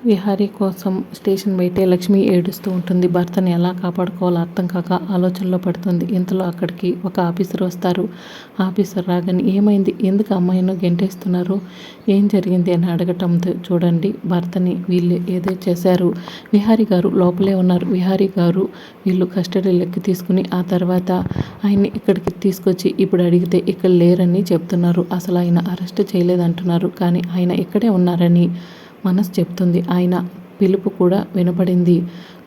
విహారీ కోసం స్టేషన్ బయటే లక్ష్మి ఏడుస్తూ ఉంటుంది. భర్తని ఎలా కాపాడుకోవాలో అర్థం కాక ఆలోచనలో పడుతుంది. ఇంతలో అక్కడికి ఒక ఆఫీసర్ వస్తారు. ఆఫీసర్ రాగానే ఏమైంది? ఎందుకు అమ్మాయిను గెంటేస్తున్నారు? ఏం జరిగింది? అని అడగటంతో చూడండి. భర్తని వీళ్ళు ఏదో చేశారు. విహారీ గారు లోపలే ఉన్నారు. విహారీ గారు వీళ్ళు కస్టడీలోకి తీసుకుని ఆ తర్వాత ఆయన్ని ఇక్కడికి తీసుకొచ్చి ఇప్పుడు అడిగితే ఇక్కడ లేరని చెప్తున్నారు. అసలు ఆయన అరెస్ట్ చేయలేదంటున్నారు. కానీ ఆయన ఇక్కడే ఉన్నారని మనసు చెప్తుంది. ఆయన పిలుపు కూడా వినపడింది.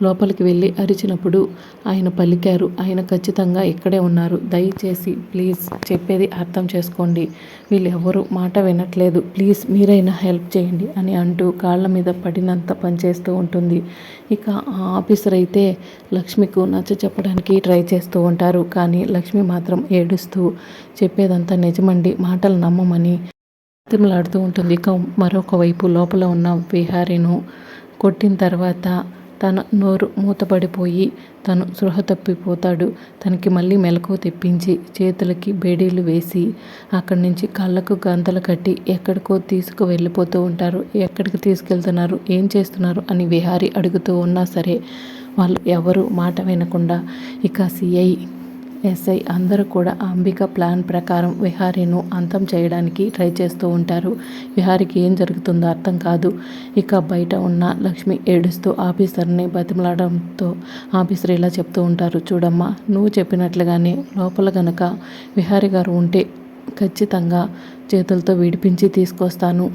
లోపలికి వెళ్ళి అరిచినప్పుడు ఆయన పలికారు. ఆయన ఖచ్చితంగా ఇక్కడే ఉన్నారు. దయచేసి ప్లీజ్ చెప్పేది అర్థం చేసుకోండి. వీళ్ళు ఎవరు మాట వినట్లేదు. ప్లీజ్ మీరైనా హెల్ప్ చేయండి అని అంటూ కాళ్ళ మీద పడినంత పనిచేస్తూ ఉంటుంది. ఇక ఆ ఆఫీసర్ అయితే లక్ష్మికు నచ్చ చెప్పడానికి ట్రై చేస్తూ ఉంటారు. కానీ లక్ష్మి మాత్రం ఏడుస్తూ చెప్పేదంతా నిజమండి. మాటలు నమ్మమని తిమలాడుతూ ఉంటుంది. ఇక మరొక వైపు లోపల ఉన్న విహారీను కొట్టిన తర్వాత తన నోరు మూతపడిపోయి తను సృహ తప్పిపోతాడు. తనకి మళ్ళీ మెలకు తెప్పించి చేతులకి బేడీలు వేసి అక్కడి నుంచి కళ్ళకు గంతలు కట్టి ఎక్కడికో తీసుకు వెళ్ళిపోతూ ఉంటారు. ఎక్కడికి తీసుకెళ్తున్నారు? ఏం చేస్తున్నారు? అని విహారీ అడుగుతూ ఉన్నా సరే వాళ్ళు ఎవరు మాట వినకుండా ఇక సిఐ ఎస్ఐ అందరూ కూడా అంబిక ప్లాన్ ప్రకారం విహారీను అంతం చేయడానికి ట్రై చేస్తూ ఉంటారు. విహారికి ఏం జరుగుతుందో అర్థం కాదు. ఇక బయట ఉన్న లక్ష్మి ఏడుస్తూ ఆఫీసర్ని బతిమలాడడంతో ఆఫీసర్ ఇలా చెప్తూ ఉంటారు. చూడమ్మా నువ్వు చెప్పినట్లుగానే లోపల గనక విహారి గారు ఉంటే ఖచ్చితంగా చేతులతో విడిపించి తీసుకొస్తాను.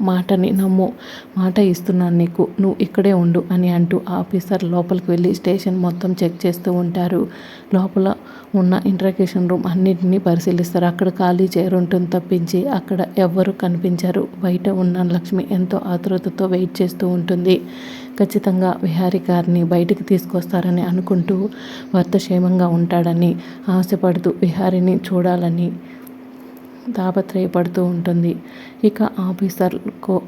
మాటని నమ్ము. మాట ఇస్తున్నాను నీకు. నువ్వు ఇక్కడే ఉండు అని అంటూ ఆఫీసర్ లోపలికి వెళ్ళి స్టేషన్ మొత్తం చెక్ చేస్తూ ఉంటారు. లోపల ఉన్న ఇంట్రాగేషన్ రూమ్ అన్నింటినీ పరిశీలిస్తారు. అక్కడ ఖాళీ చేరుంటుంది తప్పించి అక్కడ ఎవ్వరు కనిపించారు. బయట ఉన్న లక్ష్మి ఎంతో ఆతృతతో వెయిట్ చేస్తూ ఉంటుంది. ఖచ్చితంగా విహారీ గారిని బయటికి తీసుకొస్తారని అనుకుంటూ భర్త క్షేమంగా ఉంటాడని ఆశపడుతూ విహారిని చూడాలని తాపత్రయపడుతూ ఉంటుంది. ఇక ఆఫీసర్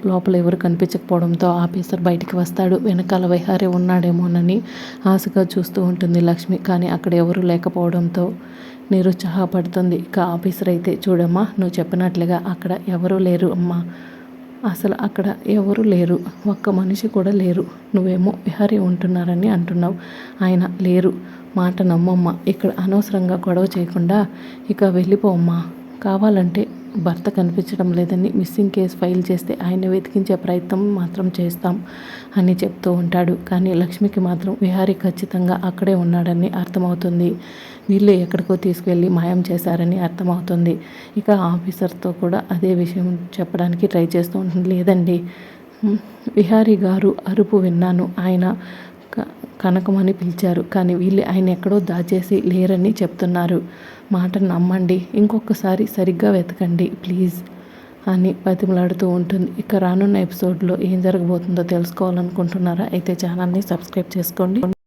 లోపల ఎవరు కనిపించకపోవడంతో ఆఫీసర్ బయటికి వస్తాడు. వెనకాల విహారీ ఉన్నాడేమోనని ఆశగా చూస్తూ ఉంటుంది లక్ష్మి. కానీ అక్కడ ఎవరు లేకపోవడంతో నిరుత్సాహపడుతుంది. ఇక ఆఫీసర్ అయితే చూడమ్మా నువ్వు చెప్పినట్లుగా అక్కడ ఎవరూ లేరు అమ్మా. అసలు అక్కడ ఎవరు లేరు. ఒక్క మనిషి కూడా లేరు. నువ్వేమో విహారీ ఉంటున్నారని అంటున్నావు. ఆయన లేరు. మాట నమ్మమ్మ. ఇక్కడ అనవసరంగా గొడవ చేయకుండా ఇక వెళ్ళిపోమ్మా కావాలంటే భర్త కనిపించడం లేదని మిస్సింగ్ కేసు ఫైల్ చేస్తే ఆయన వెతికించే ప్రయత్నం మాత్రం చేస్తాం అని చెప్తూ ఉంటాడు. కానీ లక్ష్మికి మాత్రం విహారి ఖచ్చితంగా అక్కడే ఉన్నాడని అర్థమవుతుంది. వీళ్ళు ఎక్కడికో తీసుకెళ్ళి మాయం చేశారని అర్థమవుతుంది. ఇక ఆఫీసర్తో కూడా అదే విషయం చెప్పడానికి ట్రై చేస్తూ ఉంటుంది. లేదండి. విహారీ గారు అరుపు విన్నాను. ఆయన కనకమని పిలిచారు. కానీ వీళ్ళు ఆయన ఎక్కడో దాచేసి లేరని చెప్తున్నారు. మాట నమ్మండి. ఇంకొకసారి సరిగ్గా వెతకండి ప్లీజ్ అని బతిమలాడుతూ ఉంటుంది. ఇక రానున్న ఎపిసోడ్లో ఏం జరగబోతుందో తెలుసుకోవాలనుకుంటున్నారా? అయితే ఛానల్ని సబ్స్క్రైబ్ చేసుకోండి.